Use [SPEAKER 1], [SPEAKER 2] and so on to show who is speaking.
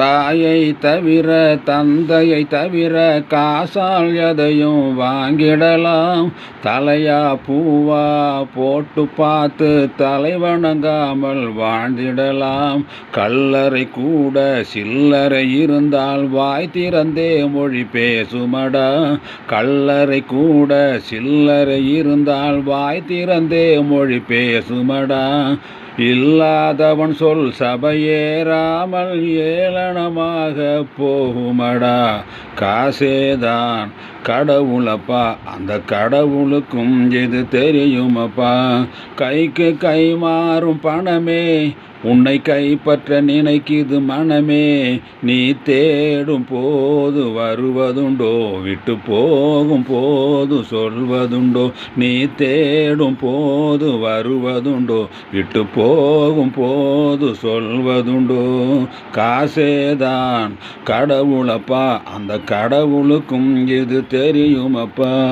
[SPEAKER 1] தாயை தவிர தந்தையை தவிர காசால் எதையும் வாங்கிடலாம். தலையா பூவா போட்டு பார்த்து தலை வணங்காமல் வாழ்ந்திடலாம். கல்லறை கூட சில்லறை இருந்தால் வாய் திறந்தே மொழி பேசுமடா. கல்லறை கூட சில்லறை இருந்தால் வாய் திறந்தே மொழி பேசுமடா. இல்லாதவன் சொல் சபையேறாமல் ஏளனமாக போகுமடா. காசேதான் கடவுளப்பா. அந்த கடவுளுக்கும் இது தெரியுமப்பா? கைக்கு கை மாறும் பணமே உன்னை கைப்பற்ற நினைக்குது மனமே. நீ தேடும் போது வருவதுண்டோ? விட்டு போகும் போது சொல்வதுண்டோ? நீ தேடும் போது வருவதுண்டோ? விட்டு போகும் போது சொல்வதுண்டோ? காசேதான் கடவுளப்பா. அந்த கடவுளுக்கும் இது தெரியுமப்பா?